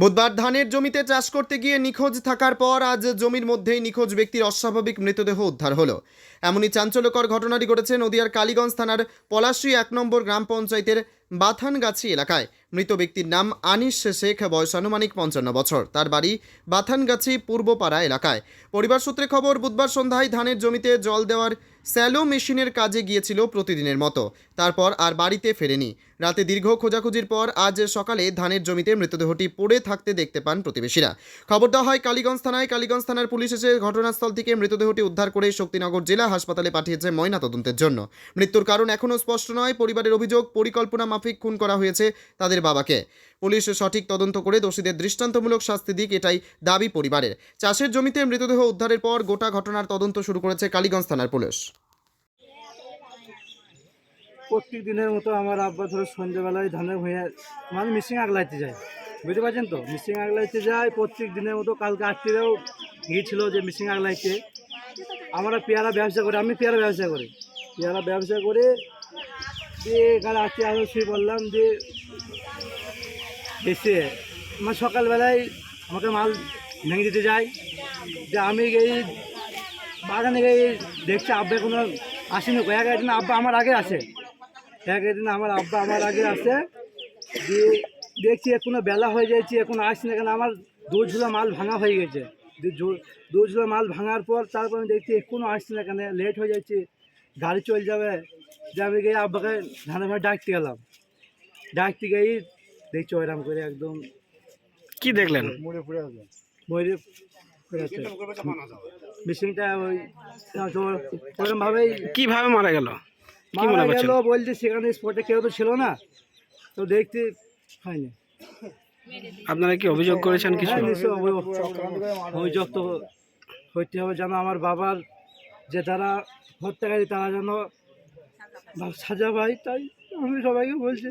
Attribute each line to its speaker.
Speaker 1: বুধবার ধানের জমিতে চাষ করতে গিয়ে নিখোঁজ থাকার পর আজ জমির মধ্যেই নিখোঁজ ব্যক্তির অস্বাভাবিক মৃতদেহ উদ্ধার হলো। এমনই চাঞ্চল্যকর ঘটনাটি ঘটেছে নদিয়ার কালীগঞ্জ থানার পলাশী এক নম্বর গ্রাম পঞ্চায়েতের বাথানগাছি এলাকায় মৃত ব্যক্তির নাম আনিস শেখ, বয়স আনুমানিক পঞ্চান্ন বছর। তার বাড়ি বাথানগাছি, পূর্বপাড়া এলাকায়। পরিবার সূত্রে খবর, বুধবার সন্ধ্যায় ধানের জমিতে জল দেওয়ার স্যালো মেশিনের কাজে গিয়েছিল প্রতিদিনের মতো। তারপর আর বাড়িতে ফেরেনি। রাতে দীর্ঘ খোঁজাখুঁজির পর আজ সকালে ধানের জমিতে মৃতদেহটি পড়ে থাকতে দেখতে পান প্রতিবেশীরা। খবর দেওয়া হয়, কালীগঞ্জ থানায় কালীগঞ্জ থানার পুলিশ এসে ঘটনাস্থল থেকে মৃতদেহটি উদ্ধার করে শক্তিনগর জেলা হাসপাতালে পাঠিয়েছে ময়নাতদন্তের জন্য। মৃত্যুর কারণ এখনও স্পষ্ট নয়। পরিবারের অভিযোগ, পরিকল্পনা মাফিক খুন করা হয়েছে তাদের বাবাকে। পুলিশ সঠিক তদন্ত করে দোষীদের দৃষ্টান্তমূলক শাস্তি দিক এটাই দাবি পরিবারের। চাষের জমিতে মৃতদেহ উদ্ধারের পর গোটা ঘটনার তদন্ত শুরু করেছে কালীগঞ্জ থানার পুলিশ।
Speaker 2: প্রত্যেক দিনের মতো আমার আব্বা ধরো সন্ধ্যেবেলায় ধানের ভুঁইয়া মানে মিশিং আগলাইতে যায়। বুঝতে পারছেন তো? মিশিং আগলাইতে যায় প্রত্যেক দিনের মতো কালকে আত্মীয়রাও গিয়েছিল যে মিশিং আগলাইতে। আমরা পেয়ারা ব্যবসা করি, আমি পেয়ারা ব্যবসা করি। পেয়ারা ব্যবসা করে দিয়ে এখানে আত্মীয় আরও শুয়ে বললাম যে এসে মানে সকালবেলায় আমাকে মাল ভেঙে দিতে যায়। যে আমি এই বাগানে গিয়ে দেখছি আব্বা কোনো আসেনি। কয়েক একদিন আব্বা আমার আগে আসে। এক একদিন আমার আব্বা আমার আগে আসে। দিয়ে দেখছি এখনও বেলা হয়ে যাচ্ছে এখন আসছে না কেন আমার দু ঝুলা মাল ভাঙা হয়ে গেছে। দু- দু- দু ঝুলা মাল ভাঙার পর তারপর আমি দেখছি এখনও আসছে না কেন লেট হয়ে যাচ্ছে। গাড়ি চলে যাবে। যে আমি গিয়ে আব্বাকে ধানের ভাই ডাকতে গেলাম। ডাকতে গিয়েই দেখছি ওইরকম করে একদম
Speaker 3: কি দেখলেন?
Speaker 2: মরে পড়ে আছে। মেশিনটা ওই ওরকম ভাবেই
Speaker 3: কীভাবে মারা গেল? কি
Speaker 2: মারা গেল বলছে সেখানে স্পটে কেউ তো ছিল না। তো দেখতে হয়নি।
Speaker 3: আপনারা কি অভিযোগ করেছেন কিছু?
Speaker 2: হ্যাঁ, অভিযোগ- অভিযোগ তো হইতে হবে যেন আমার বাবার যে তারা হত্যাকারী তারা যেন সাজা পায় তাই আমি সবাইকে বলছি।